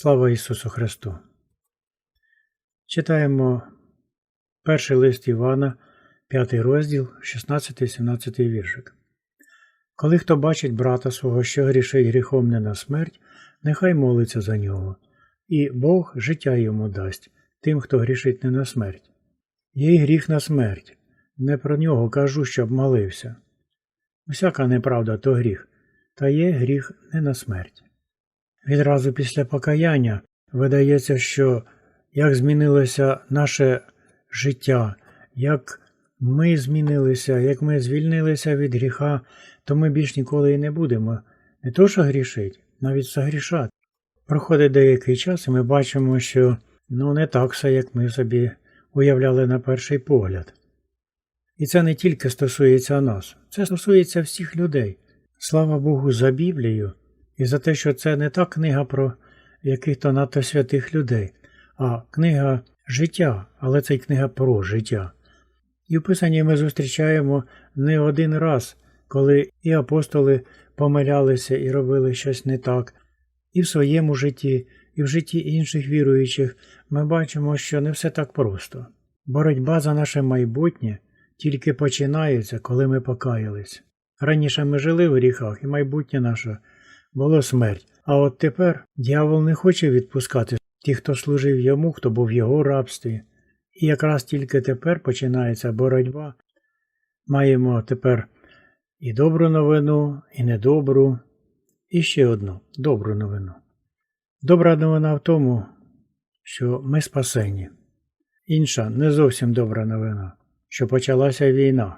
Слава Ісусу Христу! Читаємо перший лист Івана, 5 розділ, 16-17 віршик. Коли хто бачить брата свого, що грішить гріхом не на смерть, нехай молиться за нього, і Бог життя йому дасть тим, хто грішить не на смерть. Є й гріх на смерть, не про нього кажу, щоб молився. Усяка неправда то гріх, та є гріх не на смерть. Відразу після покаяння видається, що як змінилося наше життя, як ми змінилися, як ми звільнилися від гріха, то ми більш ніколи і не будемо не то, що грішить, навіть загрішати. Проходить деякий час, і ми бачимо, що ну не так все, як ми собі уявляли на перший погляд. І це не тільки стосується нас, це стосується всіх людей. Слава Богу, за Біблію і за те, що це не та книга про яких-то надто святих людей, а книга життя, але це й книга про життя. І в Писанні ми зустрічаємо не один раз, коли і апостоли помилялися і робили щось не так, і в своєму житті, і в житті інших віруючих ми бачимо, що не все так просто. Боротьба за наше майбутнє тільки починається, коли ми покаялись. Раніше ми жили в гріхах, і майбутнє наше було смерть. А от тепер дьявол не хоче відпускати тих, хто служив йому, хто був в його рабстві. І якраз тільки тепер починається боротьба. Маємо тепер і добру новину, і недобру, і ще одну добру новину. Добра новина в тому, що ми спасені. Інша не зовсім добра новина, що почалася війна.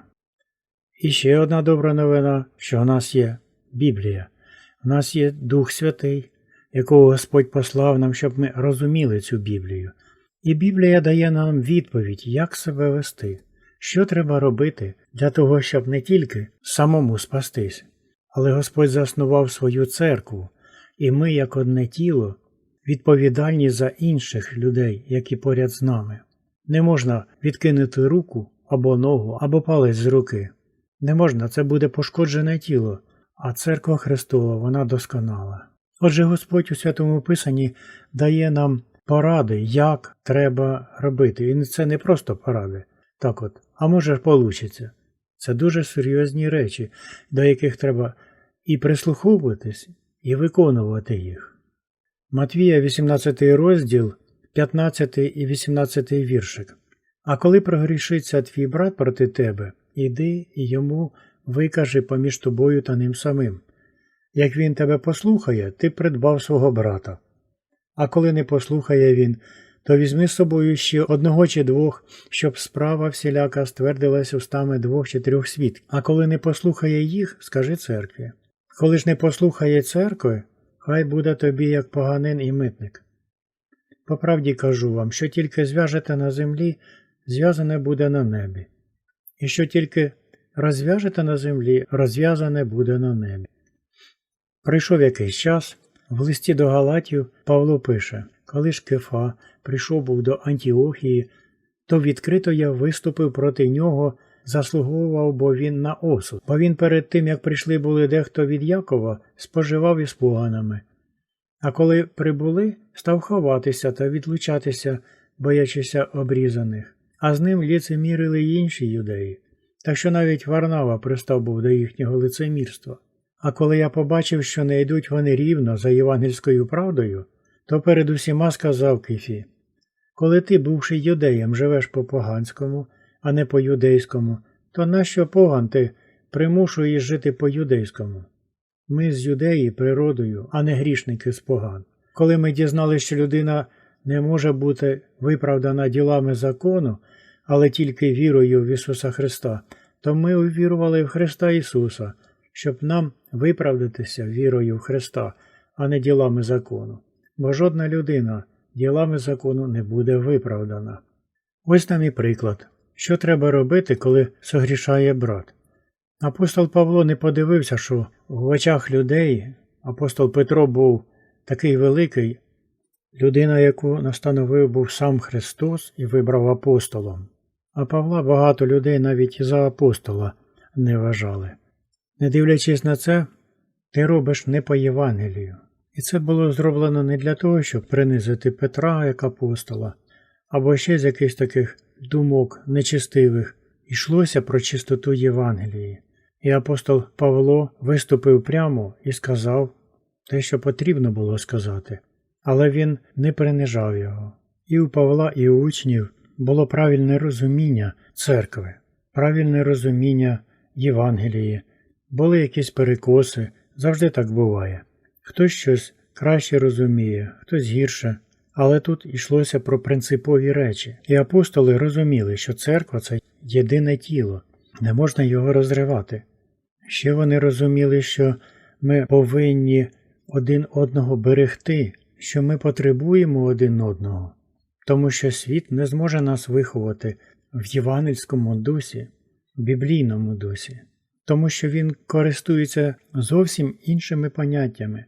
І ще одна добра новина, що у нас є Біблія. У нас є Дух Святий, якого Господь послав нам, щоб ми розуміли цю Біблію. І Біблія дає нам відповідь, як себе вести, що треба робити для того, щоб не тільки самому спастись, але Господь заснував свою церкву, і ми, як одне тіло, відповідальні за інших людей, які поряд з нами. Не можна відкинути руку або ногу, або палець з руки. Не можна, це буде пошкоджене тіло, а церква Христова вона досконала. Отже, Господь у Святому Писанні дає нам поради, як треба робити. І це не просто поради, так от, а може получиться. Це дуже серйозні речі, до яких треба і прислуховуватись, і виконувати їх. Матвія, 18 розділ, 15 і 18 віршик. А коли прогрішиться твій брат проти тебе, іди йому викажи поміж тобою та ним самим. Як він тебе послухає, ти придбав свого брата. А коли не послухає він, то візьми з собою ще одного чи двох, щоб справа всіляка ствердилась устами двох чи трьох світ. А коли не послухає їх, скажи церкві. Коли ж не послухає церкви, хай буде тобі як поганин і митник. По правді кажу вам, що тільки зв'яжете на землі, зв'язане буде на небі, і що тільки розв'яжете на землі, розв'язане буде на небі. Прийшов якийсь час, в листі до Галатів Павло пише Коли ж Кефа прийшов був до Антіохії, то відкрито я виступив проти нього, заслуговував, бо він на осуд. Бо він перед тим, як прийшли були дехто від Якова, споживав із поганами. А коли прибули, став ховатися та відлучатися, боячися обрізаних, а з ним ліцемірили й інші юдеї. Так що навіть Варнава пристав був до їхнього лицемірства. А коли я побачив, що не йдуть вони рівно за євангельською правдою, то перед усіма сказав Кифі Коли ти, бувши юдеєм, живеш по поганському, а не по юдейському, то нащо поган ти примушуєш жити по юдейському? Ми з юдеї природою, а не грішники з поган. Коли ми дізналися, що людина не може бути виправдана ділами закону, але тільки вірою в Ісуса Христа, то ми увірували в Христа Ісуса, щоб нам виправдатися вірою в Христа, а не ділами закону. Бо жодна людина ділами закону не буде виправдана. Ось нам і приклад, що треба робити, коли согрішає брат. Апостол Павло не подивився, що в очах людей апостол Петро був такий великий, людина, яку настановив був сам Христос і вибрав апостолом. А Павла багато людей навіть за апостола не вважали. Не дивлячись на це, ти робиш не по Євангелію, І це було зроблено не для того, щоб принизити Петра як апостола, або ще з якихось таких думок нечистивих, йшлося про чистоту Євангелії. І апостол Павло виступив прямо і сказав те, що потрібно було сказати, але він не принижав його. І у Павла, і у учнів було правильне розуміння церкви, правильне розуміння Євангелії, були якісь перекоси, завжди так буває. Хтось щось краще розуміє, хтось гірше. Але тут йшлося про принципові речі, і апостоли розуміли, що церква це єдине тіло, не можна його розривати. Ще вони розуміли, що ми повинні один одного берегти, що ми потребуємо один одного, тому що світ не зможе нас виховати в євангельському дусі, в біблійному дусі, тому що він користується зовсім іншими поняттями,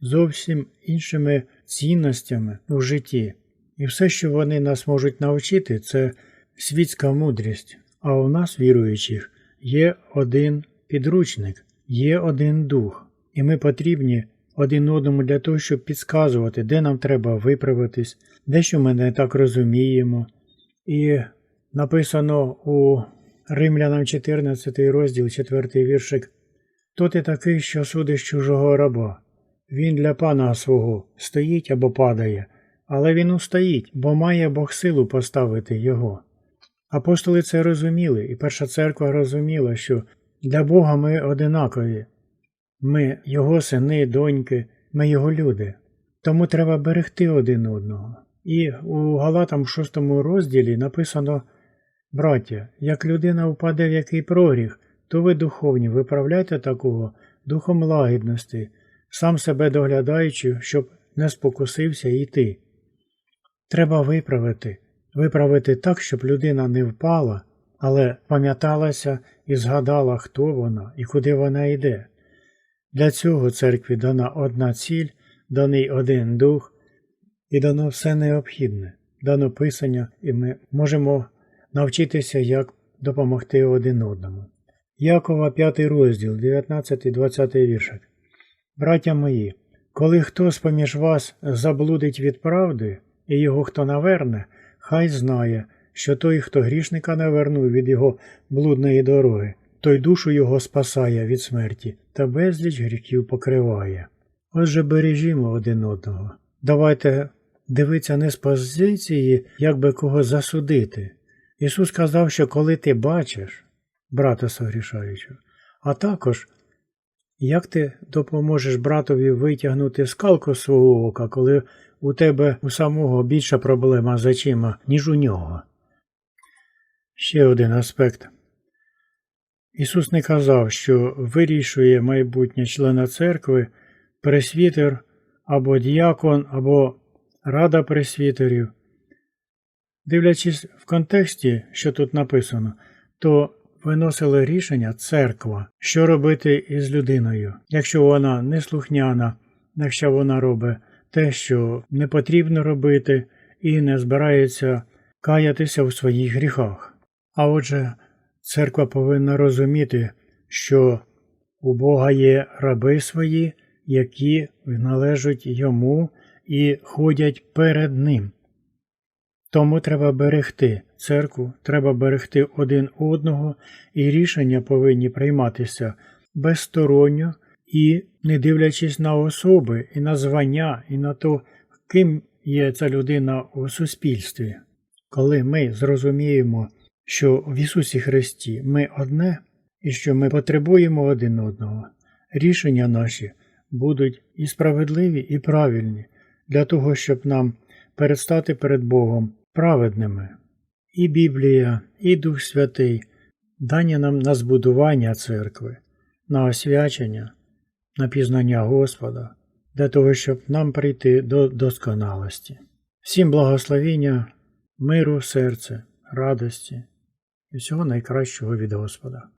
зовсім іншими цінностями у житті. І все, що вони нас можуть навчити, це світська мудрість. А у нас, віруючих, є один підручник, є один дух, і ми потрібні один одному для того, щоб підказувати, де нам треба виправитись, де що ми не так розуміємо. І написано у Римлянам 14 розділ, 4 віршик. То ти такий, що судиш чужого раба. Він для пана свого стоїть або падає, але він устоїть, бо має Бог силу поставити його. Апостоли це розуміли, і перша церква розуміла, що для Бога ми одинакові. Ми Його сини, доньки, ми Його люди. Тому треба берегти один одного. І у Галатам в шостому розділі написано Браття, як людина впаде в який прогріх, то ви духовні, виправляйте такого духом лагідності, сам себе доглядаючи, щоб не спокусився і ти. Треба виправити, виправити так, щоб людина не впала, але пам'яталася і згадала, хто вона і куди вона йде. Для цього церкві дана одна ціль, даний один дух, і дано все необхідне, дано писання, і ми можемо навчитися, як допомогти один одному. Якова 5 розділ, 19-20 віршик. Браття мої, коли хтось поміж вас заблудить від правди, і його хто наверне, хай знає, що той, хто грішника навернув від його блудної дороги, той душу його спасає від смерті та безліч гріхів покриває. Отже, бережімо один одного. Давайте дивитися не з позиції, як би кого засудити. Ісус сказав, що коли ти бачиш брата согрішаючого, а також як ти допоможеш братові витягнути скалку свого ока, коли у тебе у самого більша проблема з очима, ніж у нього? Ще один аспект. Ісус не казав, що вирішує майбутнє члена церкви пресвітер або діякон, або рада пресвітерів. Дивлячись в контексті, що тут написано, то виносили рішення церква, що робити із людиною, якщо вона неслухняна, якщо вона робить те, що не потрібно робити, і не збирається каятися в своїх гріхах. А отже, церква повинна розуміти, що у Бога є раби свої, які належать йому і ходять перед Ним. Тому треба берегти церкву, треба берегти один одного, і рішення повинні прийматися безсторонньо і не дивлячись на особи, і на звання, і на то, ким є ця людина у суспільстві. Коли ми зрозуміємо, що в Ісусі Христі ми одне і що ми потребуємо один одного, рішення наші будуть і справедливі, і правильні для того, щоб нам перестати перед Богом праведними. І Біблія, і Дух Святий дані нам на збудування церкви, на освячення, на пізнання Господа, для того, щоб нам прийти до досконалості. Всім благословіння, миру, серце, радості і всього найкращого від Господа.